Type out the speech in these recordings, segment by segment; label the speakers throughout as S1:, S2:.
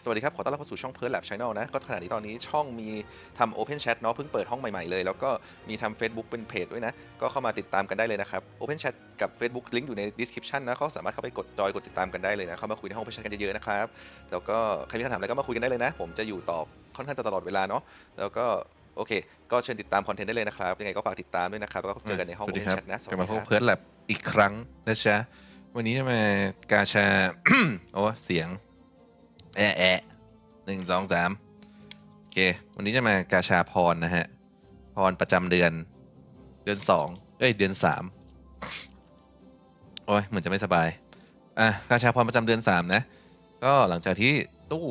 S1: เคสวัสดีครับ ขอต้อนรับเข้าสู่ช่องเพิร์ลแลบช n แนลนะ ก็ขณะนี้ตอนนี้ช่องมีทำ Open Chat เนาะเพิ่งเปิดห้องใหม่ ๆ เลย แล้วก็มีทำ Facebook เป็นเพจด้วยนะ ก็เข้ามาติดตามกันได้เลยนะครับ Open Chat กับ Facebook ลิงก์อยู่ใน description นะก็สามารถเข้าไปกดจอยกดติดตามกันได้เลยนะ เข้ามาคุยในห้อง Open Chat กันเยอะๆนะครับ แล้วก็ใครมีคำถามอะไรก็มาคุยกันได้เลยนะ ผมจะอยู่ตอบค่อนข้างจะตลอดเวลาเนาะ แล้วก็โอเค ก็เชิญติดตามคอนเทนต์ได้เลยนะครับ ยังไงก็ฝากติดตามด้วยนะครับแล้วก็เจอกันในห้อง
S2: สวัสดี
S1: Open
S2: ครับ
S1: Chat นะ
S2: กลับมาพบ
S1: ครับ
S2: เพิร์ดแลบอีกครั้งนะจ๊ะวันนี้จะมากาชาโอ้เสียง แอะแอะหนึ่งสองสามโอเค วันนี้จะมากาชาพรนะฮะ พรประจำเดือน เดือนสองเอ้ย เดือนสามโอ้ยเหมือนจะไม่สบาย อะกาชาพรประจำเดือนสามนะ ก็หลังจากที่ตู้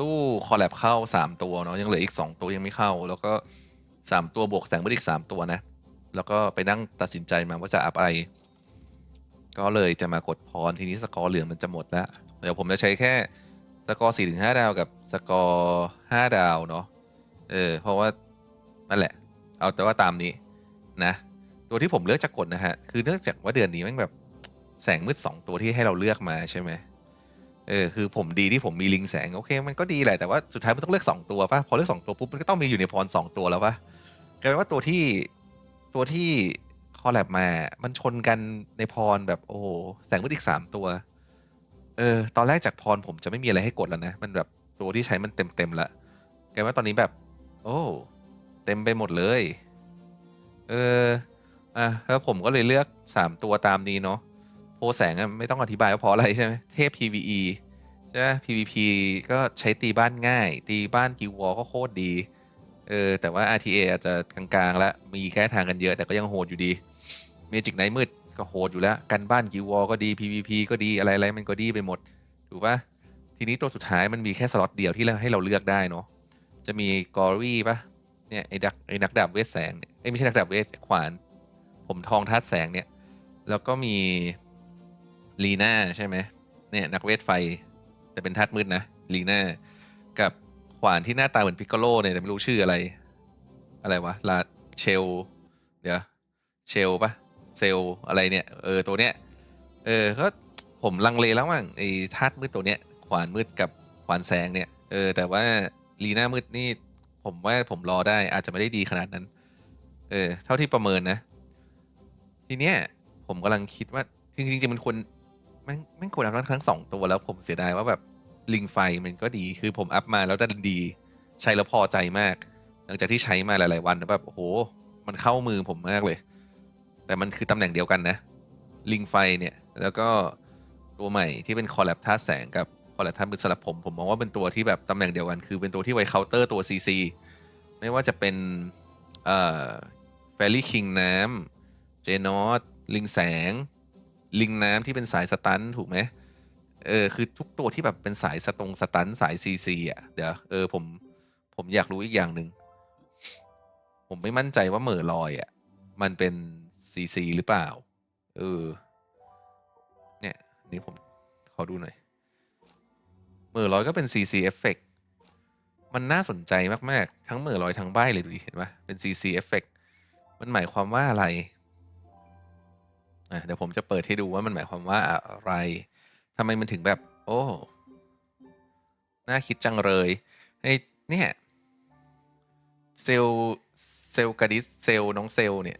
S2: ตู้คอลแลบเข้าสามตัวเนาะยังเหลืออีกสองตัวยังไม่เข้า แล้วก็สามตัวบวกแสงมืดอีกสามตัวนะ แล้วก็ไปนั่งตัดสินใจมาว่าจะอัพอะไร ก็เลยจะมากดพรทีนี้สกอร์เหลืองมันจะหมดแล้ว เดี๋ยวผมจะใช้แค่สกอร์สี่ถึงห้าดาวกับสกอร์ห้าดาวเนาะเออเพราะว่านั่นแหละ เอาแต่ว่าตามนี้นะ ตัวที่ผมเลือกจะกดนะฮะ คือเนื่องจากว่าเดือนนี้มันแบบแสงมืดสองตัวที่ให้เราเลือกมาใช่ไหมเออคือผมดีที่ผมมีลิงแสงโอเค มันก็ดีแหละแต่ว่าสุดท้ายมันต้องเลือกสองตัวป่ะพอเลือกสองตัวปุ๊บมันก็ต้องมีอยู่ในพรสองตัวแล้วป่ะกลายเป็นว่าตัวที่ตัวที่คอลแลบมา มันชนกันในพรแบบโอ้โหแสงมืดอีกสามตัว เออ ตอนแรกจากพรผมจะไม่มีอะไรให้กดแล้วนะ มันแบบตัวที่ใช้มันเต็มเต็มละแกว่าตอนนี้แบบ โอ้ เต็มไปหมดเลย เออ อะแล้วผมก็เลยเลือกสามตัวตามนี้เนาะ โพแสงไม่ต้องอธิบายว่าเพราะอะไรใช่ไหม เทพ PVE ใช่ไหม PVP ก็ใช้ตีบ้านง่าย ตีบ้านกิววอลก็โคตรดี เออ แต่ว่า RTA อาจจะกลางๆ แล้ว มีแค่ทางกันเยอะแต่ก็ยังโหดอยู่ดี เมจิกไนมืด ก็โหดอยู่แล้ว กันบ้านกิววอลก็ดี PVP ก็ดีอะไรอะไรมันก็ดีไปหมด ถูกปะทีนี้ตัวสุดท้ายมันมีแค่สล็อตเดียวที่เราให้เราเลือกได้เนาะจะมีกอรี่ปะเนี่ยไอ้ดักไอ้นักดาบเวทแสงเนี่ยเอ้ไม่ใช่นักดาบเวทขวาน ผมทองธาตุแสงเนี่ย แล้วก็มีลีน่าใช่ไหมเนี่ยนักเวทไฟ แต่เป็นธาตุมืดนะลีน่ากับขวานที่หน้าตาเหมือนพิกโกโลเนี่ยแต่ไม่รู้ชื่ออะไร อะไรวะลาเชล เดี๋ยวเชลปะ เซลอะไรเนี่ยเออตัวเนี้ยเออก็ผมลังเลแล้วว่างไอ้ธาตุมืดตัวเนี้ยขวานมืดกับขวานแสงเนี่ยเออแต่ว่าลีน่ามืดนี่ผมว่าผมรอได้อาจจะไม่ได้ดีขนาดนั้น เออ เท่าที่ประเมินนะ ทีเนี้ยผมกำลังคิดว่าจริงๆจริงมันควรแม่งแม่งควรอัพทั้งสองตัวแล้วผมเสียดายว่าแบบลิงไฟมันก็ดีคือผมอัพมาแล้วดันดี ใช้แล้วพอใจมาก หลังจากที่ใช้มาหลาย ๆ วันแบบโอ้โห มันเข้ามือผมมากเลย แต่มันคือตำแหน่งเดียวกันนะ ลิงไฟเนี่ย แล้วก็ตัวใหม่ที่เป็นคอลแลบท่าแสงกับคอลแลบท่ามือสลับผม ผมมองว่าเป็นตัวที่แบบตำแหน่งเดียวกัน คือเป็นตัวที่ไวเคาน์เตอร์ตัวซีซีไม่ว่าจะเป็นเอ่อแฟรี่คิงน้ำเจนอสลิงแสง ลิงน้ำที่เป็นสายสตันถูกไหมเออคือทุกตัวที่แบบเป็นสายสตรงสตันสายซีซีอะเดี๋ยวเออผมผมอยากรู้อีกอย่างหนึ่ง ผมไม่มั่นใจว่าเหม่อลอยอะมันเป็น ซีซีหรือเปล่า เออ เนี่ย นี่ผม ขอดูหน่อยเหม่อลอยก็เป็นซีซีเอฟเฟกมันน่าสนใจมาก ๆ ทั้งเหม่อลอยทั้งใบเลยดูดิ เห็นปะเป็นซีซีเอฟเฟกมันหมายความว่าอะไร อะ เดี๋ยวผมจะเปิดให้ดูว่ามันหมายความว่าอะไรทำไมมันถึงแบบ โอ้ น่าคิดจังเลยไอ้เนี่ย เซลเซลกระดิสเซลน้องเซลเนี่ย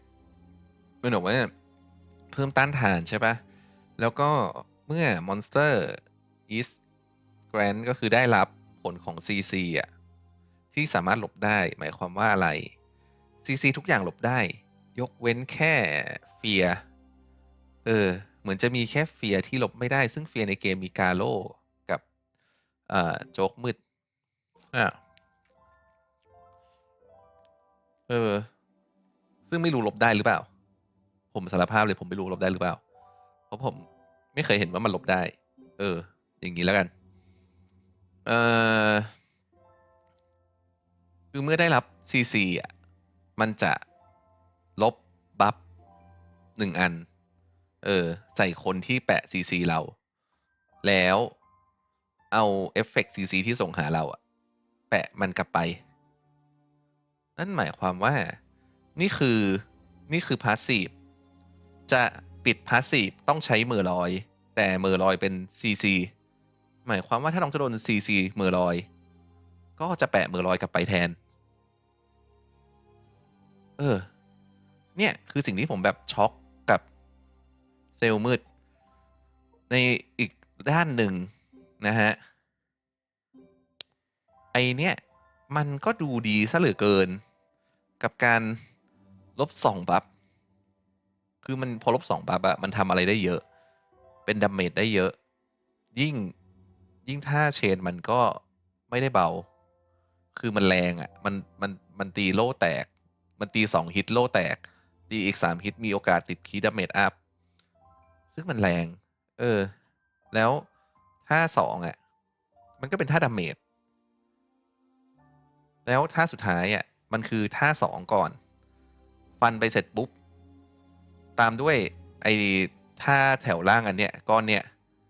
S2: มันบอกว่าเพิ่มต้านทานใช่ปะแล้วก็เมื่อมอนสเตอร์ is grant ก็คือได้รับผลของ CC อะที่สามารถหลบได้หมายความว่าอะไร CC ทุกอย่างหลบได้ ยกเว้นแค่เฟียเออเหมือนจะมีแค่เฟียที่หลบไม่ได้ ซึ่งเฟียในเกมมีกาโลกับออโจ๊กมืดอะเออ ซึ่งไม่รู้หลบได้หรือเปล่า ผมสารภาพเลยผมไม่รู้หลบได้หรือเปล่า เพราะผมไม่เคยเห็นว่ามันหลบได้ เออ อย่างนี้แล้วกัน เออคือเมื่อได้รับ CC อะ มันจะลบบัฟหนึ่งอัน เออ ใส่คนที่แปะ CC เรา แล้วเอาเอฟเฟกต์ CC ที่ส่งหาเราอะแปะมันกลับไป นั่นหมายความว่า นี่คือ นี่คือพาสซีฟ จะปิดพาสซีฟต้องใช้เมอลอย แต่เมอลอยเป็น CC หมายความว่าถ้าน้องจะโดน CC เมอลอย ก็จะแปะเมอลอยกลับไปแทน เออ เนี่ยคือสิ่งที่ผมแบบช็อกกับเซลล์มืด ในอีกด้านหนึ่งนะฮะ ไอเนี่ย มันก็ดูดีซะเหลือเกิน กับการลบสองบัฟ คือมันพอลบสองบัฟอะมันทำอะไรได้เยอะ เป็นดาเมจได้เยอะ ยิ่งยิ่งถ้าเชนมันก็ไม่ได้เบา คือมันแรงอะมันมันมันตีโล่แตก มันตีสองฮิตโล่แตก ตีอีกสามฮิตมีโอกาสติดคีดาเมจอัพ ซึ่งมันแรง เออ แล้วท่าสองอะ มันก็เป็นท่าดาเมจ แล้วท่าสุดท้ายอะ มันคือท่าสองก่อน ฟันไปเสร็จปุ๊บ ตามด้วยไอ้ท่าแถวล่างอันเนี้ยก้อนเนี้ย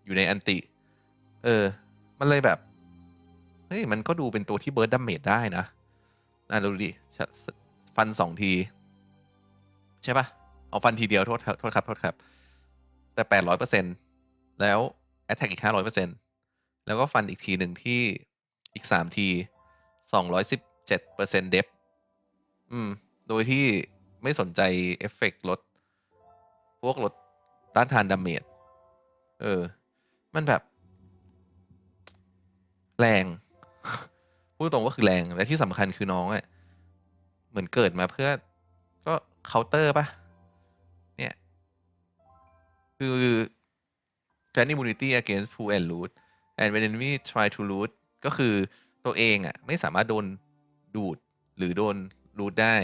S2: อยู่ในอันติ เออ มันเลยแบบ เฮ้ย มันก็ดูเป็นตัวที่เบิร์ดดาเมจได้นะอะดูดิ ฟันสองที ใช่ปะเอาฟันทีเดียวโทษครับโทษครับโทษครับ แต่แปดร้อยเปอร์เซ็นแล้วแอตแทกอีกห้าร้อยเปอร์เซ็นแล้วก็ฟันอีกทีหนึ่งที่อีกสามทีสองร้อยสิบเจ็ดเปอร์เซ็นเดฟอืม โดยที่ไม่สนใจเอฟเฟกต์ลด พวกลดต้านทานดาเมจเออ มันแบบ แรง พูดตรงว่าคือแรง และที่สำคัญคือน้องอะ เหมือนเกิดมาเพื่อ ก็เคาน์เตอร์ปะเนี่ย คือ Grant immunity against pull and loot and when enemy try to loot ก็คือตัวเองอะ ไม่สามารถโดนดูดหรือโดนรูทได้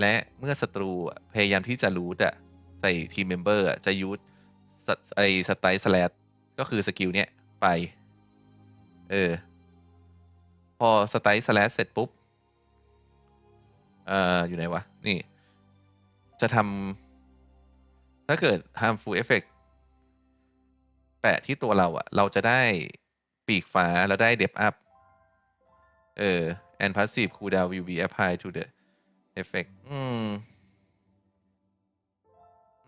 S2: และเมื่อศัตรูพยายามที่จะรูทอะ ใส่ทีมเมมเบอร์อะจะยูทไอสไตล์สแลดก็คือสกิลเนี้ยไป เออ พอสไตล์สแลดเสร็จปุ๊บ เอ่อ อยู่ไหนวะ นี่ จะทำถ้าเกิด harmful effect แปะที่ตัวเราอะเราจะได้ปีกฟ้าแล้วได้ depth up เออ and passive cooldown will be applied to the effect อืม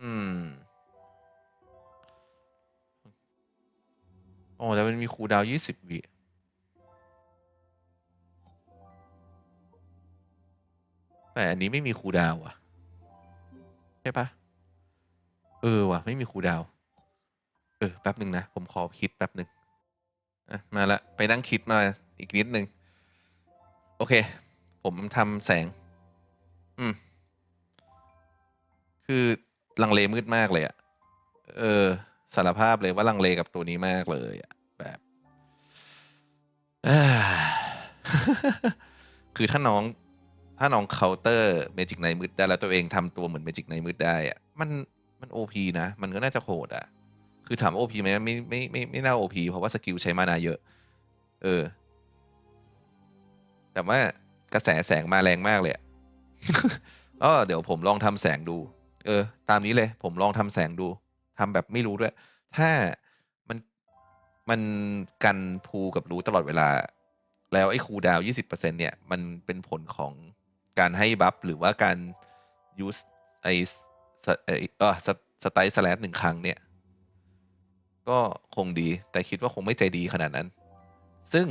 S2: อืม โอ้แต่มันมีคูลดาวยี่สิบวิแต่อันนี้ไม่มีคูลดาวอะใช่ปะเออว่ะ ไม่มีคูลดาว เออ แป๊บหนึ่งนะ ผมขอคิดแป๊บหนึ่งอะมาละ ไปนั่งคิดมาอีกนิดหนึ่ง โอเค ผมทำแสง อืม คือ ลังเลมืดมากเลยอะเออสารภาพเลยว่าลังเลกับตัวนี้มากเลยอะแบบคือถ้าน้อง ถ้าน้องเคาน์เตอร์เมจิกไนมืดได้แล้วตัวเองทำตัวเหมือนเมจิกไนมืดได้อะมันมันโอพีนะ มันก็น่าจะโหดอะคือถามโอพีไหมไม่ไม่ไม่ไม่น่าโอพีเพราะว่าสกิลใช้มานาเยอะ เออ แต่ว่ากระแสแสงมาแรงมากเลยอะเออเดี๋ยวผมลองทำแสงดู เออ ตามนี้เลย ผมลองทำแสงดูทำแบบไม่รู้ด้วย ถ้ามันมันกันพูกับรู้ตลอดเวลา แล้วไอ้คูดาวยี่สิบเปอร์เซ็นเนี่ย มันเป็นผลของการให้บัฟหรือว่าการยูสไอสไอเออสสไตล์สแลดหนึ่งครั้งเนี่ย ก็คงดี แต่คิดว่าคงไม่ใจดีขนาดนั้น ซึ่ง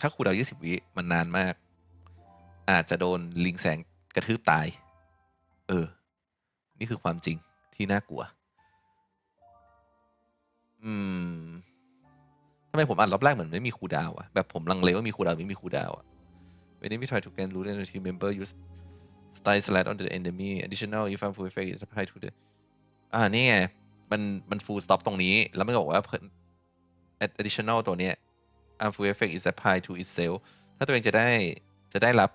S2: ถ้าคูดาวยี่สิบวิมันนานมาก อาจจะโดนลิงแสงกระทืบตาย เออ นี่คือความจริงที่น่ากลัว อืมทำไมผมอ่านรอบแรกเหมือนไม่มีครูดาวอะแบบผมลังเลว่ามีครูดาวไม่มีครูดาวอะ When enemy try to gain loot and the team member use style slash on the enemy additional if harmful effect is applied to the อ่านี่ไง มันมัน full stop ตรงนี้ แล้วมันบอกว่าเพิ่ม additional ตัวเนี้ย harmful effect is applied to itself ถ้าตัวเองจะได้จะได้รับ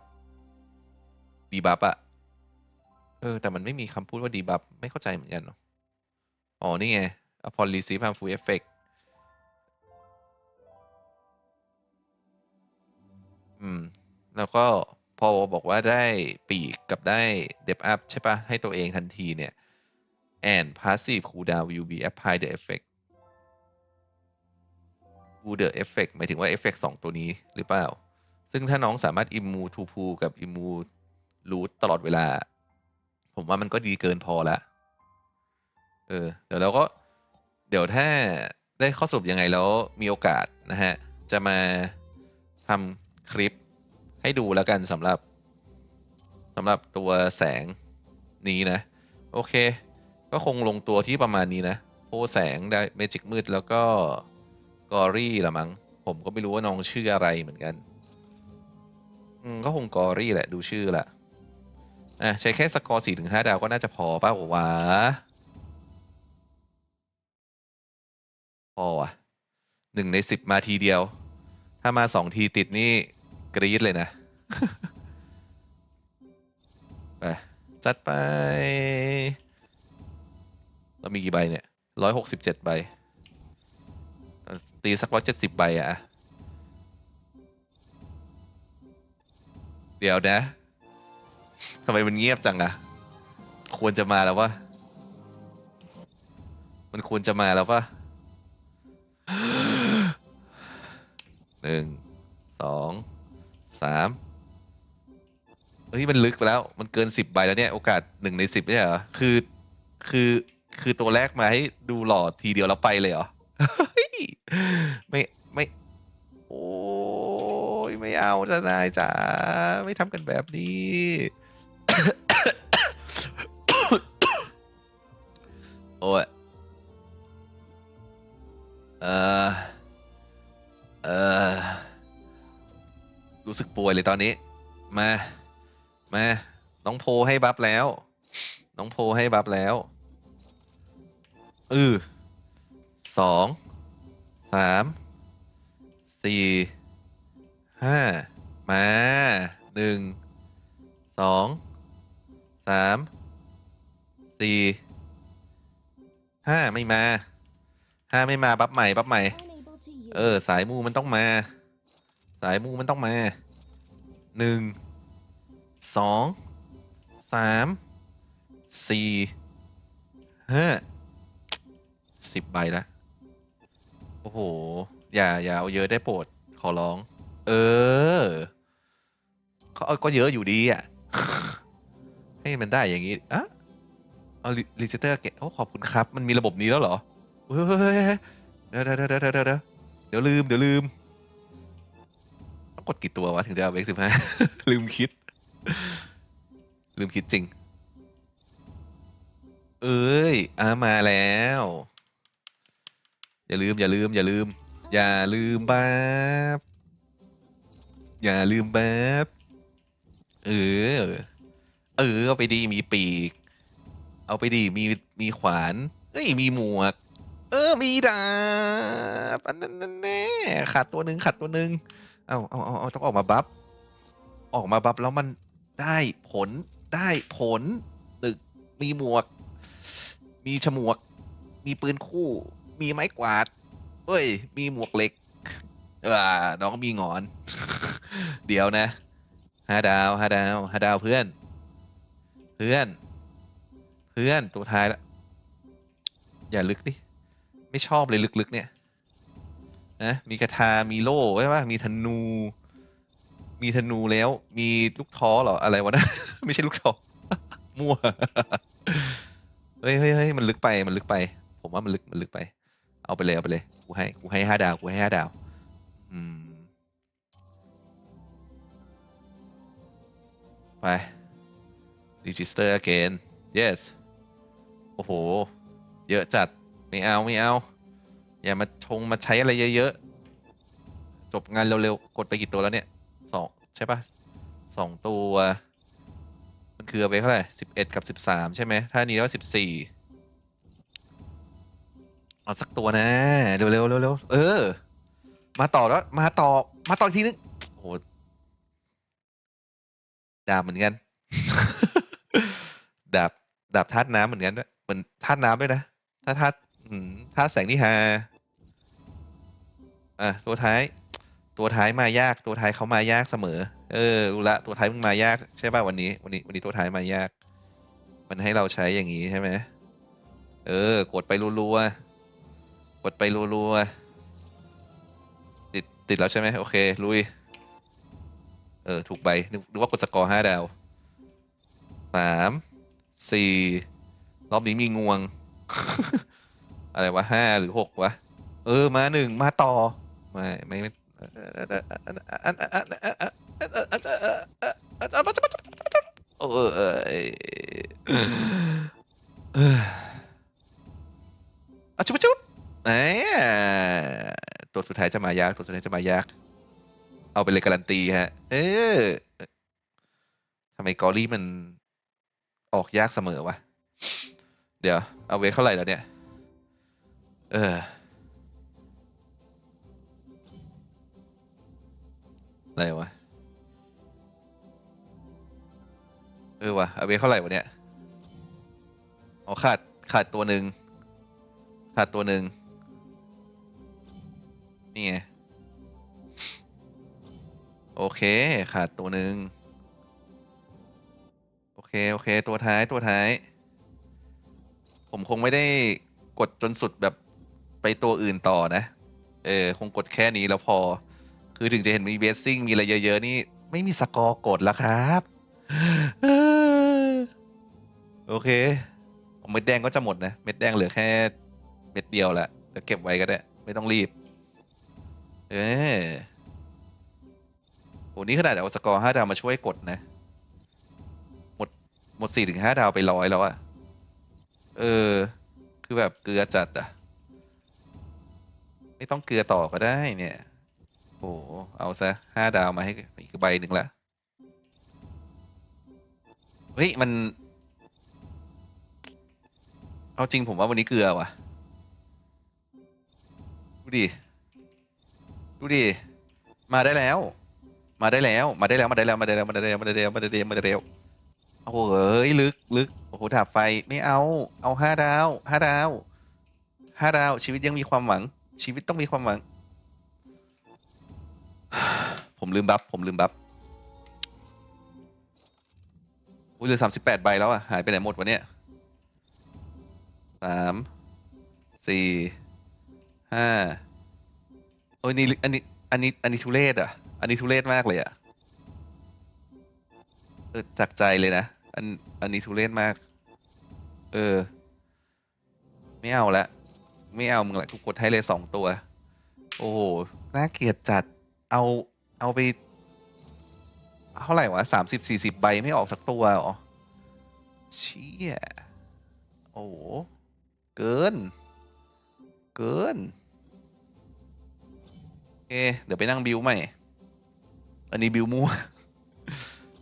S2: debuff อะ เออ แต่มันไม่มีคำพูดว่า debuff ไม่เข้าใจเหมือนกันเนาะอ๋อ นี่ไง upon receive harmful effect อืม แล้วก็พอบอกว่าได้ปีกกับได้ depth up ใช่ปะให้ตัวเองทันทีเนี่ย and passive cooldown will be apply the effect to the effect หมายถึงว่า effect สองตัวนี้หรือเปล่า ซึ่งถ้าน้องสามารถ immu to pull กับ immu root ตลอดเวลา ผมว่ามันก็ดีเกินพอละเออ เดี๋ยวเราก็ เดี๋ยวถ้าได้ข้อสรุปยังไงแล้วมีโอกาสนะฮะ จะมาทำคลิปให้ดูแล้วกันสำหรับสำหรับตัวแสงนี้นะ โอเค ก็คงลงตัวที่ประมาณนี้นะโพแสงได้เมจิกมืดแล้วก็กอรี่ละมั้งผมก็ไม่รู้ว่าน้องชื่ออะไรเหมือนกัน อืมก็คงกอรี่แหละดูชื่อแหละ อะใช้แค่สกอร์สี่ถึงห้าดาวก็น่าจะพอป่าววะพอว่ะหนึ่งในสิบมาทีเดียว ถ้ามาสองทีติดนี่กรี๊ดเลยนะ ไป จัดไป เรามีกี่ใบเนี่ยร้อยหกสิบเจ็ดใบ ตีสักร้อยเจ็ดสิบใบอะเดี๋ยวนะ ทำไมมันเงียบจังอะควรจะมาแล้ววะมันควรจะมาแล้วปะหนึ่งสองสามเฮ้ยมันลึกไปแล้ว มันเกินสิบใบแล้วเนี่ย โอกาสหนึ่งในสิบเนี่ยเหรอ คือ คือ คือตัวแรกมาให้ดูหล่อทีเดียวแล้วไปเลยเหรอ ไม่ ไม่ โอ้ยไม่เอาจะนายจ๋า ไม่ทำกันแบบนี้ โอ้ยเออเออรู้สึกป่วยเลยตอนนี้ มา มา น้องโพให้บัฟแล้ว น้องโพให้บัฟแล้วอือสองสามสี่ห้ามาหนึ่งสอง สามสี่ห้าไม่มาห้าไม่มาบัฟใหม่บัฟใหม่ เออ สายมูมันต้องมา สายมูมันต้องมาหนึ่งสองสามสี่ห้าสิบใบละโอ้โห อย่าอย่าเอาเยอะได้โปรดขอร้อง เออเขาเอาก็เยอะอยู่ดีอะ ให้มันได้อย่างนี้อะเอารีเซเตอร์เกตโอ้ขอบคุณครับ มันมีระบบนี้แล้วเหรอเฮ้ยเฮ้ยเฮ้ยเฮ้ยเดี๋ยวเดี๋ยวเดี๋ยวเดี๋ยวเดี๋ยวลืมเดี๋ยวลืมต้องกดกี่ตัววะถึงจะเอาเวกสิบห้าลืมคิด ลืมคิดจริง เอ้ยอามาแล้ว อย่าลืม อย่าลืม อย่าลืม อย่าลืมบับอย่าลืมแบบเออ เออเอาไปดีมีปีก เอาไปดีมีมีขวานเอ้ยมีหมวก เออมีดาบอันนั้นนั่นแน่ขาดตัวหนึ่งขาดตัวหนึ่งเอาเอาเอาเอาต้องออกมาบัฟออกมาบัฟแล้วมันได้ผลได้ผลตึกมีหมวก มีฉมวก มีปืนคู่ มีไม้กวาดเอ้ย มีหมวกเหล็กเออน้องมีงอน เดี๋ยวนะห้าดาวห้าดาวห้าดาวเพื่อน พื่อน เพื่อนตัวท้ายละอย่าลึกดิ ไม่ชอบเลยลึกๆเนี่ยนะมีกระทา มีโล่ใช่ปะมีธนู มีธนูแล้ว มีลูกท้อเหรออะไรวะนะ ไม่ใช่ลูกท้อมั่วเฮ้ยเฮ้ยเฮ้ยมันลึกไปมันลึกไป ผมว่ามันลึกมันลึกไป เอาไปเลยเอาไปเลยกูให้กูให้ห้าดาวกูให้ห้าดาว อืม ไป register again yes โอ้โห เยอะจัด ไม่เอา ไม่เอา อย่ามาชงมาใช้อะไรเยอะๆ จบงานเร็วๆ กดไปกี่ตัวแล้วเนี่ยสองใช่ปะสองตัว มันคืออาไปเท่าไหร่สิบเอ็ดกับสิบสามใช่ไหม ถ้านี้แล้วสิบสี่เอาสักตัวนะ เร็วๆเร็วๆเออ มาต่อแล้ว มาต่อ มาต่ออีกทีนึงโอ้โหดาเหมือนกัน ดาบดาบธาตุน้ำเหมือนกันด้วยเหมือนธาตุน้ำด้วยนะถ้าธาตุอืมธาตุแสงนี่ฮาอะตัวท้าย ตัวท้ายมายากตัวท้ายเขามายากเสมอ เออรู้ละตัวท้ายมึงมายากใช่ป่ะวันนี้วันนี้วันนี้ตัวท้ายมายาก มันให้เราใช้อย่างนี้ใช่ไหมเออ กดไปรัวๆกดไปรัวๆติดติดแล้วใช่ไหมโอเคลุยเออ ถูกใบนึกว่ากดสกอร์ห้าดาวสาม สี่รอบนี้มีงวง อะไรวะห้าหรือหกวะ เออมาหนึ่งมาต่อ ไม่ไม่ไม่เออเออเอออะชุบชุบเอ้ตัวสุดท้ายจะมายากตัวสุดท้ายจะมายาก เอาไปเลยการันตีฮะ เออทำไมกอรี่มัน ออกยากเสมอวะเดี๋ยว เอาเวทเท่าไหร่แล้วเนี่ย เออ อะไรวะ เออวะเอาเวทเท่าไหร่วะเนี่ยเอ๋อขาดขาดตัวหนึ่งขาดตัวหนึ่งนี่ไง โอเค ขาดตัวหนึ่ง เค โอเค ตัวท้าย ตัวท้าย ผมคงไม่ได้กดจนสุดแบบไปตัวอื่นต่อนะ เออ คงกดแค่นี้แล้วพอ คือถึงจะเห็นมีเบสซิ่ง มีอะไรเยอะ ๆ นี่ ไม่มีสกอร์กดแล้วครับโอเค เม็ดแดงก็จะหมดนะ เม็ดแดงเหลือแค่เม็ดเดียวแหละเดี๋ยวเก็บไว้ก็ได้ ไม่ต้องรีบ เออโหนี่ขนาดเอาสกอร์ห้าดาวมาช่วยกดนะ หมดสี่ถึงห้าดาวไปร้อยแล้วอะเออ คือแบบเกลือจัดอะไม่ต้องเกลือต่อก็ได้เนี่ย โอ้โหเอาซะห้าดาวมาให้อีกใบหนึ่งละ เฮ้ย มัน เอาจริงผมว่าวันนี้เกลือว่ะ ดูดิ ดูดิ มาได้แล้ว มาได้แล้ว มาได้แล้ว มาได้แล้ว มาได้แล้ว มาได้แล้ว มาได้แล้ว มาได้แล้วมาได้แล้ว โอ้โหเอ้ยลึกลึกโอ้โหดาบไฟไม่เอา เอาห้าดาวห้าดาวห้าดาว ชีวิตยังมีความหวัง ชีวิตต้องมีความหวัง ผมลืมบัฟผมลืมบัฟอุ้ยเหลือสามสิบแปดใบแล้วอะ หายไปไหนหมดวะเนี่ยสามสี่ห้าโอ้ยนี่อันนี้อันนี้อันนี้ทุเรศอะ อันนี้ทุเรศมากเลยอะ เออจากใจเลยนะ อันอันนี้ทุเรศมาก เออ ไม่เอาละ ไม่เอามึงละกูกดให้เลยสองตัว โอ้โห น่าเกลียดจัด เอาเอาไป เท่าไหร่วะสามสิบสี่สิบใบไม่ออกสักตัวเหรอเชี่ย โอ้โห เกิน เกินโอเคเดี๋ยวไปนั่งบิวใหม่ อันนี้บิวมั่ว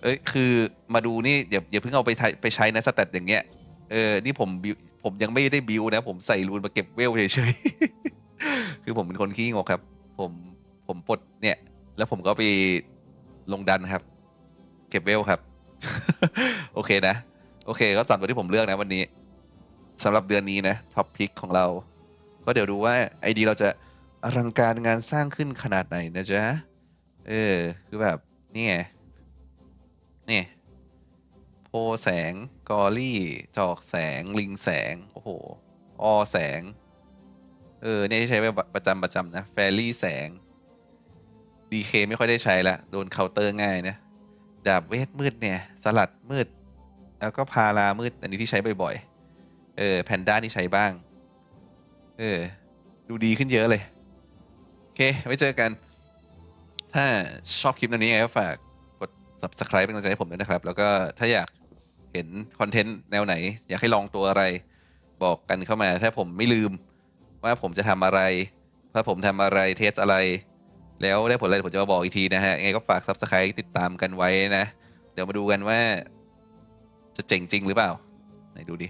S2: เอ้ยคือมาดูนี่อย่าอย่าเพิ่งเอาไปใช้ไปใช้นะสแตทอย่างเงี้ยเออนี่ผมบิวผมยังไม่ได้บิวนะ ผมใส่รูนมาเก็บเวลเฉยๆ คือผมเป็นคนขี้งกครับ ผมผมปลดเนี่ย แล้วผมก็ไปลงดันครับ เก็บเวลครับ โอเคนะ โอเค ก็ตามตัวที่ผมเลือกนะวันนี้สำหรับเดือนนี้นะท็อปพิกของเรา ก็เดี๋ยวดูว่าไอดีเราจะอลังการงานสร้างขึ้นขนาดไหนนะจ๊ะ เออ คือแบบนี่ไง นี่โพแสง กอรี่ จอกแสง ลิงแสง โอ้โห ออแสง เออ เนี่ยใช้ประจำประจำนะ แฟรี่แสง ดีเคไม่ค่อยได้ใช้ละ โดนเคาน์เตอร์ง่ายนะ ดาบเวทมืดเนี่ย สลัดมืด แล้วก็พารามืด อันนี้ที่ใช้บ่อยๆ เออ แพนด้านี่ใช้บ้าง เออ ดูดีขึ้นเยอะเลย โอเค ไว้เจอกัน ถ้าชอบคลิปนี้ไงก็ฝาก subscribe เป็นกำลังใจให้ผมด้วยนะครับ แล้วก็ถ้าอยากเห็นคอนเทนต์แนวไหน อยากให้ลองตัวอะไร บอกกันเข้ามา ถ้าผมไม่ลืมว่าผมจะทำอะไรว่าผมทำอะไรเทสอะไร แล้วได้ผลอะไรผมจะมาบอกอีกทีนะฮะยังไงก็ฝาก subscribe ติดตามกันไว้นะ เดี๋ยวมาดูกันว่า จะเจ๋งจริงหรือเปล่า ไหนดูดิ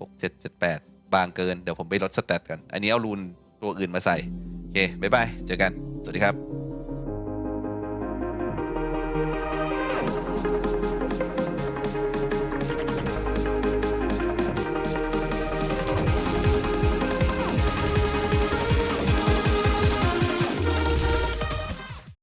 S2: หกเจ็ดเจ็ดแปดบางเกิน เดี๋ยวผมไปลดสแตทกัน อันนี้เอารูนตัวอื่นมาใส่ โอเค บ๊ายบาย เจอกัน สวัสดีครับ